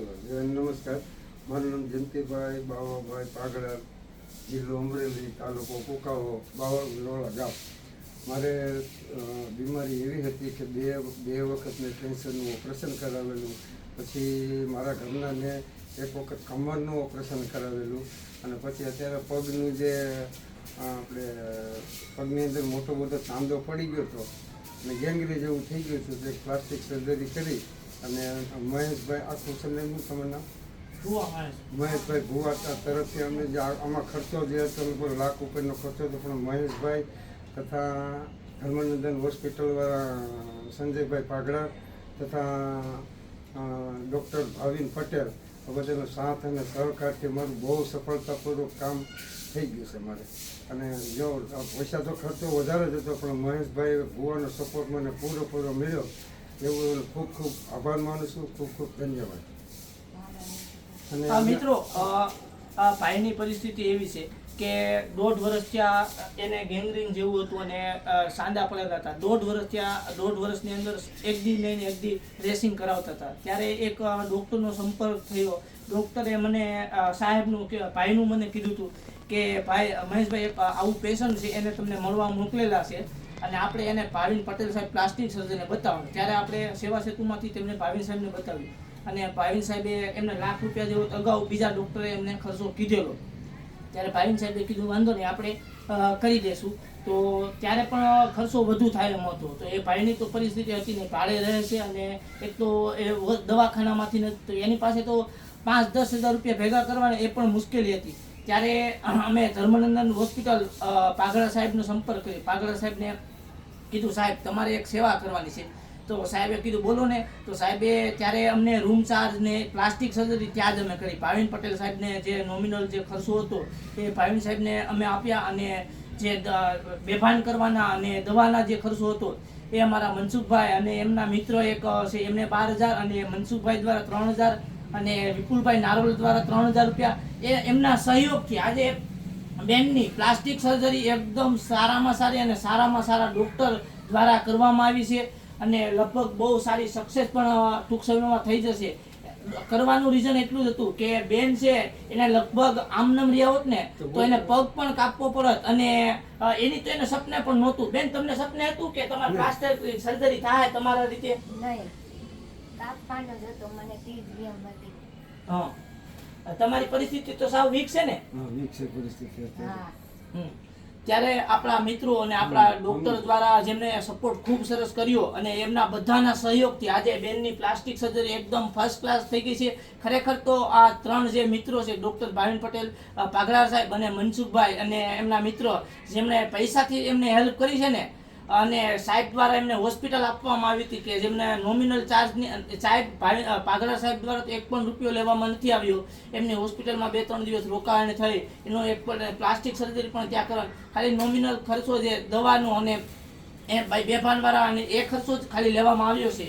નમસ્કાર. મારું નામ જયંતિભાઈ બાવાભાઈ પાગડા જિલ્લો અમરેલી, તાલુકો કોકાવો બાવા લોળા ગામ. મારે બીમારી એવી હતી કે બે બે વખત મેં કેન્સરનું ઓપરેશન કરાવેલું, પછી મારા ઘરનાને એક વખત કમરનું ઓપરેશન કરાવેલું, અને પછી અત્યારે પગનું જે આપણે, પગની અંદર મોટો મોટો ચાંદો પડી ગયો હતો, અને ગેંગરી જેવું થઈ ગયું હતું તે પ્લાસ્ટિક સર્જરી કરી અને મહેશભાઈ આખું સરનેમનું તમારું નામ? મહેશભાઈ ભુવા તરફથી અમે જે આમાં ખર્ચો જે હતો લગભગ લાખ ઉપરનો ખર્ચો હતો પણ મહેશભાઈ તથા ધર્માનંદન હોસ્પિટલવાળા સંજયભાઈ પાઘડા તથા ડૉક્ટર ભાવિન પટેલ આ બધાનો સાથ અને સહકારથી મારું બહુ સફળતાપૂર્વક કામ થઈ ગયું છે મારે. અને જો પૈસા તો ખર્ચો વધારે જ હતો પણ મહેશભાઈ ભુવાનો સપોર્ટ મને પૂરેપૂરો મળ્યો. એવું ખૂબ ખૂબ આભાર માનું છું. ખૂબ ખૂબ ધન્યવાદ. અને મિત્રો ભાઈની પરિસ્થિતિ એવી છે કે દોઢ વર્ષ ત્યાં એને ગેંગરીન જેવું હતું અને સાંદા પડેલા હતા. દોઢ વર્ષ ત્યાં દોઢ વર્ષની અંદર એક દી લઈને એક દી રેસિંગ કરાવતા હતા. ત્યારે એક ડૉક્ટરનો સંપર્ક થયો. ડૉક્ટરે મને સાહેબનું કે ભાઈનું મને કીધું હતું કે ભાઈ મહેશભાઈ આવું પેશન્ટ છે એને તમને મળવા મોકલેલા છે. અને આપણે એને ભાવિન પટેલ સાહેબ પ્લાસ્ટિક સર્જનને બતાવવાનું. ત્યારે આપણે સેવા સેતુમાંથી તેમને ભાવિન સાહેબને બતાવ્યું. અને ભાવિન સાહેબે એમને લાખ રૂપિયા જેવો અગાઉ બીજા ડૉક્ટરે એમને ખર્ચો કીધેલો. ત્યારે ભાવિન સાહેબે કીધું, વાંધો નહીં, આપણે કરી દેશું. તો ત્યારે પણ ખર્ચો વધુ થાય એમ હતો. તો એ ભાઈની તો પરિસ્થિતિ હતી ને ભાડે રહે છે અને એક તો એ દવાખાનામાંથી નથી તો એની પાસે તો પાંચ દસ હજાર રૂપિયા ભેગા કરવાના એ પણ મુશ્કેલી હતી. ત્યારે અમે ધર્મનંદન હોસ્પિટલ પાઘડા સાહેબનો સંપર્ક કર્યો. પાઘડા સાહેબને કીધું, સાહેબ, તમારે એક સેવા કરવાની છે. તો સાહેબે કીધું, બોલો ને. તો સાહેબે ત્યારે અમને રૂમ ચાર્જ ને પ્લાસ્ટિક સર્જરી ત્યાં જ અમે કરી. ભાવિન પટેલ સાહેબને જે નોમિનલ જે ખર્ચો હતો, એ ભાવિન સાહેબને અમે આપ્યા અને જે બેભાન કરવાના અને દવાના જે ખર્ચો હતો, એ અમારા મનસુખભાઈ અને એમના મિત્ર એક છે. એમને બાર હજાર અને મનસુખભાઈ દ્વારા ત્રણ હજાર અને વિપુલભાઈ નારોલ દ્વારા ત્રણ હજાર રૂપિયા. એ એમના સહયોગથી આજે બેનની પ્લાસ્ટિક સર્જરી એકદમ સારામાં સારી અને સારામાં સારા ડૉક્ટર દ્વારા કરવામાં આવી છે અને લગભગ બહુ સારી સક્સેસ પણ ટૂંક સમયમાં થઈ જશે. કરવાનું રીઝન એટલું જ હતું કે બેન છે એને લગભગ આમનમ રહ્યા હોત ને તો એને પગ પણ કાપવો પડત અને એની તો એને સપને પણ નહોતું. બેન તમને સપને હતું કે તમારે પ્લાસ્ટિક સર્જરી થાય તમારા રીતે? નહીં. તાપમાન જ હતો મને તીજ હતી. હા. તમારી પરિસ્થિતિ તો સાવ વીક છે ને? વીક છે પરિસ્થિતિ હા. હમ. ત્યારે આપણા મિત્રો અને આપણા ડોક્ટર દ્વારા જેમને સપોર્ટ ખૂબ સરસ કર્યો અને એમના બધાના સહયોગથી આજે બેનની પ્લાસ્ટિક સર્જરી એકદમ ફર્સ્ટ ક્લાસ થઈ ગઈ છે. ખરેખર તો આ ત્રણ જે મિત્રો છે ડોક્ટર ભાવિન પટેલ પાઘડાર સાહેબ અને મનસુખભાઈ અને એમના મિત્રો જેમણે પૈસાથી એમને હેલ્પ કરી છે ને અને સાહેબ દ્વારા એમને હોસ્પિટલ આપવામાં આવી હતી કે જેમને નોમિનલ ચાર્જની સાહેબ પાઘરા સાહેબ દ્વારા તો એક પણ રૂપિયો લેવામાં નથી આવ્યો. એમની હોસ્પિટલમાં બે ત્રણ દિવસ રોકાણ થઈ. એનો એક પણ પ્લાસ્ટિક સર્જરી પણ ત્યાં કરવા ખાલી નોમિનલ ખર્ચો જે દવાનો અને એ ભાઈ વાળા અને એ ખર્ચો જ ખાલી લેવામાં આવ્યો છે.